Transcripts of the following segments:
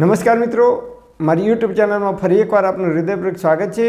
નમસ્કાર મિત્રો, મારી યુટ્યુબ ચેનલમાં ફરી એકવાર આપનું હૃદયપૂર્વક સ્વાગત છે.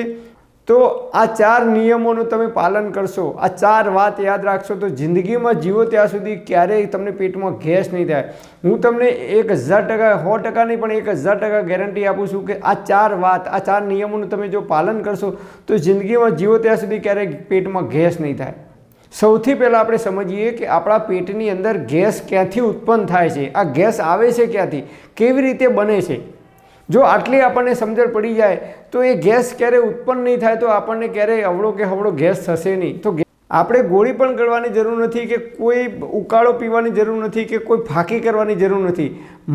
તો આ ચાર નિયમોનું તમે પાલન કરશો, આ ચાર વાત યાદ રાખશો તો જિંદગીમાં જીવો ત્યાં સુધી ક્યારેય તમને પેટમાં ગેસ નહીં થાય. હું તમને એક હજાર ટકા, સો ટકા નહીં, પણ એક હજાર ટકા ગેરંટી આપું છું કે આ ચાર વાત, આ ચાર નિયમોનું તમે જો પાલન કરશો તો જિંદગીમાં જીવો ત્યાં સુધી ક્યારેય પેટમાં ગેસ નહીં થાય. સૌથી પહેલાં આપણે સમજીએ કે આપણા પેટની અંદર ગેસ ક્યાંથી ઉત્પન્ન થાય છે, આ ગેસ આવે છે ક્યાંથી, કેવી રીતે બને છે. જો આટલી આપણને સમજણ પડી જાય, તો એ ગેસ ક્યારે ઉત્પન્ન નહીં થાય, તો આપણને ક્યારેય અવળો કે હવળો ગેસ થશે નહીં. તો આપણે ગોળી પણ કરવાની જરૂર નથી કે કોઈ ઉકાળો પીવાની જરૂર નથી કે કોઈ ફાંકી કરવાની જરૂર નથી.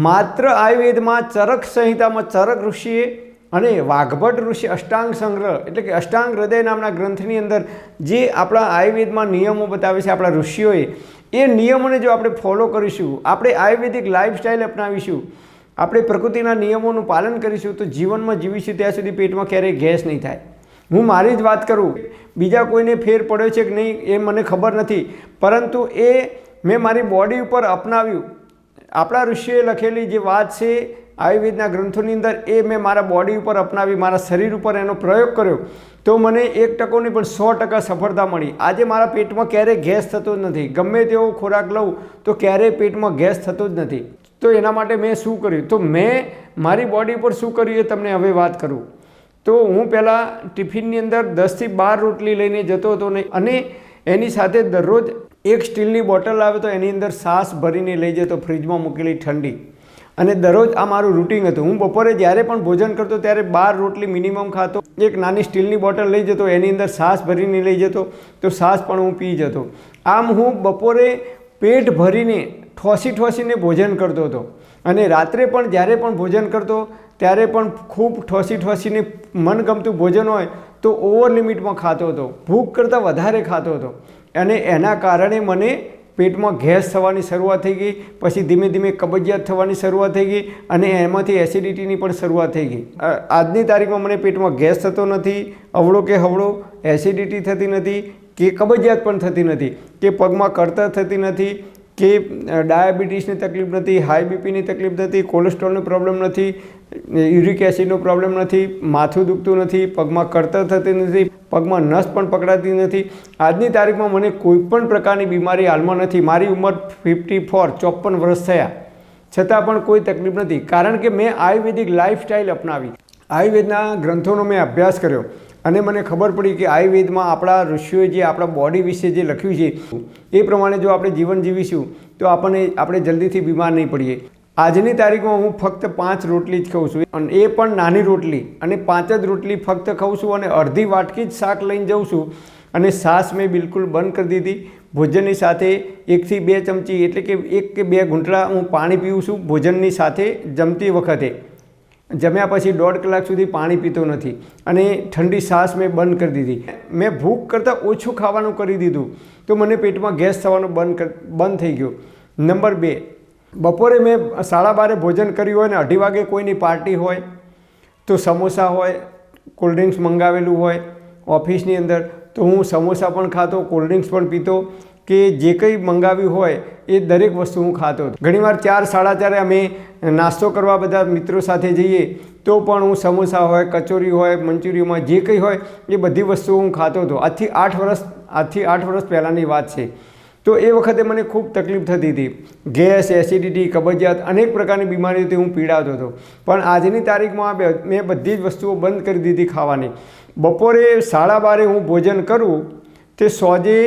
માત્ર આયુર્વેદમાં ચરક સંહિતામાં ચરક ઋષિએ અને વાઘભટ ઋષિ અષ્ટાંગ સંગ્રહ, એટલે કે અષ્ટાંગ હૃદય નામના ગ્રંથની અંદર જે આપણા આયુર્વેદમાં નિયમો બતાવે છે આપણા ઋષિઓએ, એ નિયમોને જો આપણે ફોલો કરીશું, આપણે આયુર્વેદિક લાઈફસ્ટાઈલ અપનાવીશું, આપણે પ્રકૃતિના નિયમોનું પાલન કરીશું, તો જીવનમાં જીવીશું, ત્યાં સુધી પેટમાં ક્યારેય ગેસ નહીં થાય. હું મારી જ વાત કરું, બીજા કોઈને ફેર પડ્યો છે કે નહીં, એ મને ખબર નથી, પરંતુ એ મેં મારી બોડી ઉપર અપનાવ્યું. આપણા ઋષિએ લખેલી જે વાત છે આયુર્વેદના ગ્રંથોની અંદર એ મેં મારા બોડી ઉપર અપનાવી, મારા શરીર ઉપર એનો પ્રયોગ કર્યો. તો મને એક ટકો નહીં પણ સો ટકા સફળતા મળી. આજે મારા પેટમાં ક્યારેય ગેસ થતો જ નથી. ગમે તેવો ખોરાક લઉં, તો ક્યારેય પેટમાં ગેસ થતો જ નથી. તો એના માટે મેં શું કર્યું? તો મેં મારી બોડી પર શું કર્યું એ તમને હવે વાત કરું. તો હું પહેલાં ટિફિનની અંદર દસથી બાર રોટલી લઈને જતો હતો ને, અને એની સાથે દરરોજ એક સ્ટીલની બોટલ આવે તો એની અંદર સાસ ભરીને લઈ જતો, ફ્રીજમાં મૂકેલી ઠંડી. અને દરરોજ આ મારું રૂટિન હતું. હું બપોરે જ્યારે પણ ભોજન કરતો ત્યારે બાર રોટલી મિનિમમ ખાતો. એક નાની સ્ટીલની બોટલ લઈ જતો, એની અંદર સાસ ભરીને લઈ જતો, તો સાસ પણ હું પી જતો. આમ હું બપોરે પેટ ભરીને ઠોસી ઠોસીને ભોજન કરતો હતો. અને રાત્રે પણ જ્યારે પણ ભોજન કરતો, ત્યારે પણ ખૂબ ઠોસી ઠોસીને મનગમતું ભોજન હોય, તો ઓવર લિમિટમાં ખાતો હતો. ભૂખ કરતાં વધારે ખાતો હતો. અને એના કારણે મને પેટમાં ગેસ થવાની શરૂઆત થઈ ગઈ, પછી ધીમે ધીમે કબજિયાત થવાની શરૂઆત થઈ ગઈ અને એમાંથી એસિડિટીની પણ શરૂઆત થઈ ગઈ. આજની તારીખમાં મને પેટમાં ગેસ થતો નથી, અવળો કે હવળો, એસિડિટી થતી નથી, કે કબજિયાત પણ થતી નથી, કે પગમાં કરતર થતી નથી કે ડાયાબિટીસની તકલીફ નથી, હાઈ બીપીની તકલીફ નથી, કોલેસ્ટ્રોલનો પ્રોબ્લેમ નથી યુરિક એસિડનો પ્રોબ્લેમ નથી, માથું દુખતું નથી, પગમાં કળતર થતી નથી, પગમાં નસ પણ પકડાતી નથી. આજની તારીખમાં મને કોઈ પણ પ્રકારની બીમારી હાલમાં નથી. મારી ઉંમર ફિફ્ટી ફોર ચોપન વર્ષ થયા. છતાં પણ કોઈ તકલીફ નથી. કારણ કે મેં આયુર્વેદિક લાઈફસ્ટાઈલ અપનાવી. આયુર્વેદના ગ્રંથોનો મેં અભ્યાસ કર્યો. અને મને ખબર પડી કે આયુર્વેદમાં આપણા ઋષિઓએ જે આપણા બોડી વિશે જે લખ્યું છે, એ પ્રમાણે જો આપણે જીવન જીવીશું, તો આપણને, આપણે જલ્દીથી બીમાર નહીં પડીએ. આજની તારીખમાં હું ફક્ત પાંચ રોટલી જ ખાઉં છું. અને એ પણ નાની રોટલી. અને પાંચ જ રોટલી ફક્ત ખાઉં છું અને અડધી વાટકી જ શાક લઈને જાઉં છું. અને સાસ મેં બિલકુલ બંધ કરી દીધી. ભોજનની સાથે એકથી બે ચમચી એટલે કે એક કે બે ઘૂંટડા હું પાણી પીઉં છું. ભોજનની સાથે જમતી વખતે. જમ્યા પછી દોઢ કલાક સુધી પાણી પીતો નથી અને ઠંડી શ્વાસ મેં બંધ કરી દીધી. મેં ભૂખ કરતાં ઓછું ખાવાનું કરી દીધું તો મને પેટમાં ગેસ થવાનું બંધ બંધ થઈ ગયો. નંબર બે, બપોરે મેં સાડા બારે ભોજન કર્યું હોય ને અઢી વાગે કોઈની પાર્ટી હોય, તો સમોસા હોય કોલ્ડ ડ્રિંક્સ મંગાવેલું હોય, ઓફિસની અંદર તો હું સમોસા પણ ખાતો કોલ્ડ ડ્રિંક્સ પણ પીતો કે જે કંઈ મંગાવ્યું હોય એ દરેક વસ્તુ હું ખાતો. હતો ઘણીવાર ચાર, સાડા ચારે અમે નાસ્તો કરવા બધા મિત્રો સાથે જઈએ તો પણ હું સમોસા હોય, કચોરી હોય મંચુરિયમાં જે કંઈ હોય એ બધી વસ્તુઓ હું ખાતો હતો. આજથી આઠ વર્ષ આજથી આઠ વર્ષ પહેલાંની વાત છે. તો એ વખતે મને ખૂબ તકલીફ થતી હતી. ગેસ એસિડિટી કબજિયાત અનેક પ્રકારની બીમારીઓથી હું પીડાતો હતો. પણ આજની તારીખમાં મેં બધી જ વસ્તુઓ બંધ કરી દીધી ખાવાની. બપોરે સાડા બારે હું ભોજન કરું, તે સોજે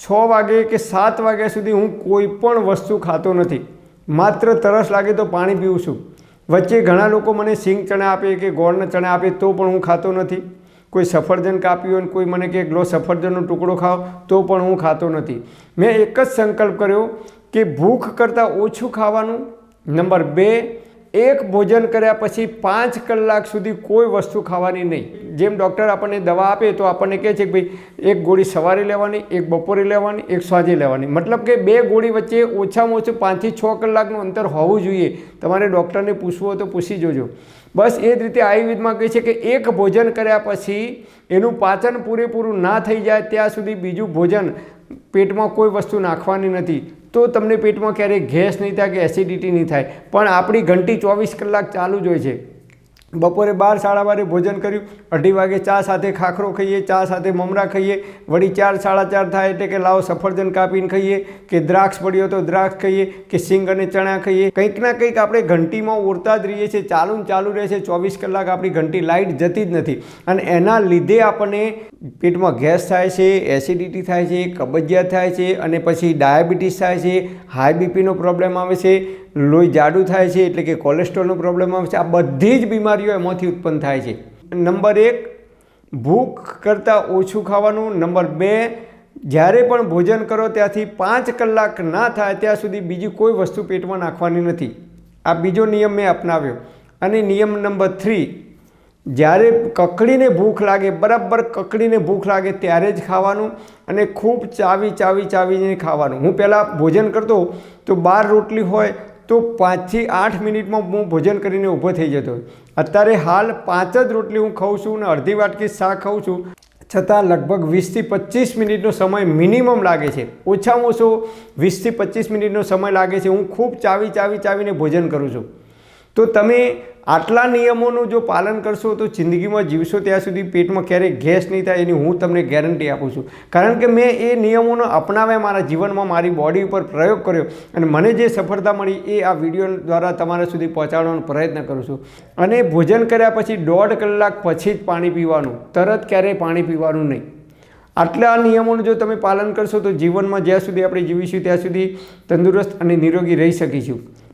છ વાગે કે સાત વાગ્યા સુધી હું કોઈ પણ વસ્તુ ખાતો નથી. માત્ર તરસ લાગે તો પાણી પીઉં છું. વચ્ચે ઘણા લોકો મને સિંગ ચણા આપે કે ગોળના ચણા આપે તો પણ હું ખાતો નથી. કોઈ સફરજન કાપ્યું હોય કોઈ મને કે ગ્લો સફરજનનો ટુકડો ખાઓ, તો પણ હું ખાતો નથી. મેં એક જ સંકલ્પ કર્યો કે ભૂખ કરતાં ઓછું ખાવાનું નંબર બે એક ભોજન કર્યા પછી પાંચ કલાક સુધી કોઈ વસ્તુ ખાવાની નહીં. જેમ ડૉક્ટર આપણને દવા આપે તો આપણને કહે છે કે ભાઈ, એક ગોળી સવારે લેવાની, એક બપોરે લેવાની, એક સાંજે લેવાની. મતલબ કે બે ગોળી વચ્ચે ઓછામાં ઓછું પાંચથી છ કલાકનું અંતર હોવું જોઈએ. તમારે ડૉક્ટરને પૂછવું હોય તો પૂછી જોજો. બસ એ જ રીતે આયુર્વેદમાં કહે છે કે એક ભોજન કર્યા પછી એનું પાચન પૂરેપૂરું ના થઈ જાય ત્યાં સુધી બીજું ભોજન પેટમાં કોઈ વસ્તુ નાખવાની નથી. તો તમને પેટમાં ક્યારેય ગેસ નહીં થાય કે એસિડિટી નહીં થાય. પણ આપણી ઘંટી ચોવીસ કલાક ચાલુ જ હોય છે. બપોરે બાર સાડા બારે ભોજન કર્યું, અઢી વાગે ચા સાથે ખાખરો ખાઈએ, ચા સાથે મમરા ખાઈએ, વળી ચાર સાડા ચાર થાય એટલે કે લાવો સફરજન કાપીને ખાઈએ, કે દ્રાક્ષ પડ્યો તો દ્રાક્ષ ખાઈએ, કે સિંગ અને ચણા ખાઈએ. કંઈક ના કંઈક આપણે ઘંટીમાં ઉડતા જ રહીએ છીએ, ચાલુ ચાલુ રહે છે, ચોવીસ કલાક આપણી ઘંટી લાઇટ જતી જ નથી. અને એના લીધે આપણને પેટમાં ગેસ થાય છે, એસિડિટી થાય છે, કબજિયાત થાય છે, અને પછી ડાયાબિટીસ થાય છે, હાઈ બીપીનો પ્રોબ્લેમ આવે છે લોહી જાડું થાય છે એટલે કે કોલેસ્ટ્રોલનો પ્રોબ્લેમ આવે છે. આ બધી જ બીમારીઓ એમાંથી ઉત્પન્ન થાય છે. નંબર એક, ભૂખ કરતાં ઓછું ખાવાનું. નંબર બે, જ્યારે પણ ભોજન કરો ત્યાંથી પાંચ કલાક ના થાય ત્યાં સુધી બીજી કોઈ વસ્તુ પેટમાં નાખવાની નથી. આ બીજો નિયમ મેં અપનાવ્યો. અને નિયમ નંબર થ્રી, જ્યારે કકડીને ભૂખ લાગે, બરાબર કકડીને ભૂખ લાગે ત્યારે જ ખાવાનું અને ખૂબ ચાવી ચાવી ચાવીને ખાવાનું. હું પહેલાં ભોજન કરતો તો બાર રોટલી હોય તો પાંચથી આઠ મિનિટમાં હું ભોજન કરીને ઊભો થઈ જતો. અત્યારે હાલ પાંચ જ રોટલી હું ખાઉં છું અને અડધી વાટકી શાક ખાઉં છું. છતાં લગભગ વીસથી પચીસ મિનિટનો સમય મિનિમમ લાગે છે. ઓછામાં ઓછો વીસથી પચીસ મિનિટનો સમય લાગે છે. હું ખૂબ ચાવી ચાવી ચાવીને ભોજન કરું છું. તો તમે આટલા નિયમોનું જો પાલન કરશો તો જિંદગીમાં જીવશો ત્યાં સુધી પેટમાં ક્યારેય ગેસ નહીં થાય એની હું તમને ગેરંટી આપું છું. કારણ કે મેં એ નિયમોનો અપનાવ્યા મારા જીવનમાં મારી બોડી ઉપર પ્રયોગ કર્યો અને મને જે સફળતા મળી એ આ વીડિયો દ્વારા તમારા સુધી પહોંચાડવાનો પ્રયત્ન કરું છું. અને ભોજન કર્યા પછી દોઢ કલાક પછી જ પાણી પીવાનું, તરત ક્યારેય પાણી પીવાનું નહીં. આટલા નિયમોનું જો તમે પાલન કરશો તો જીવનમાં જ્યાં સુધી આપણે જીવીશું ત્યાં સુધી તંદુરસ્ત અને નિરોગી રહી શકીશું.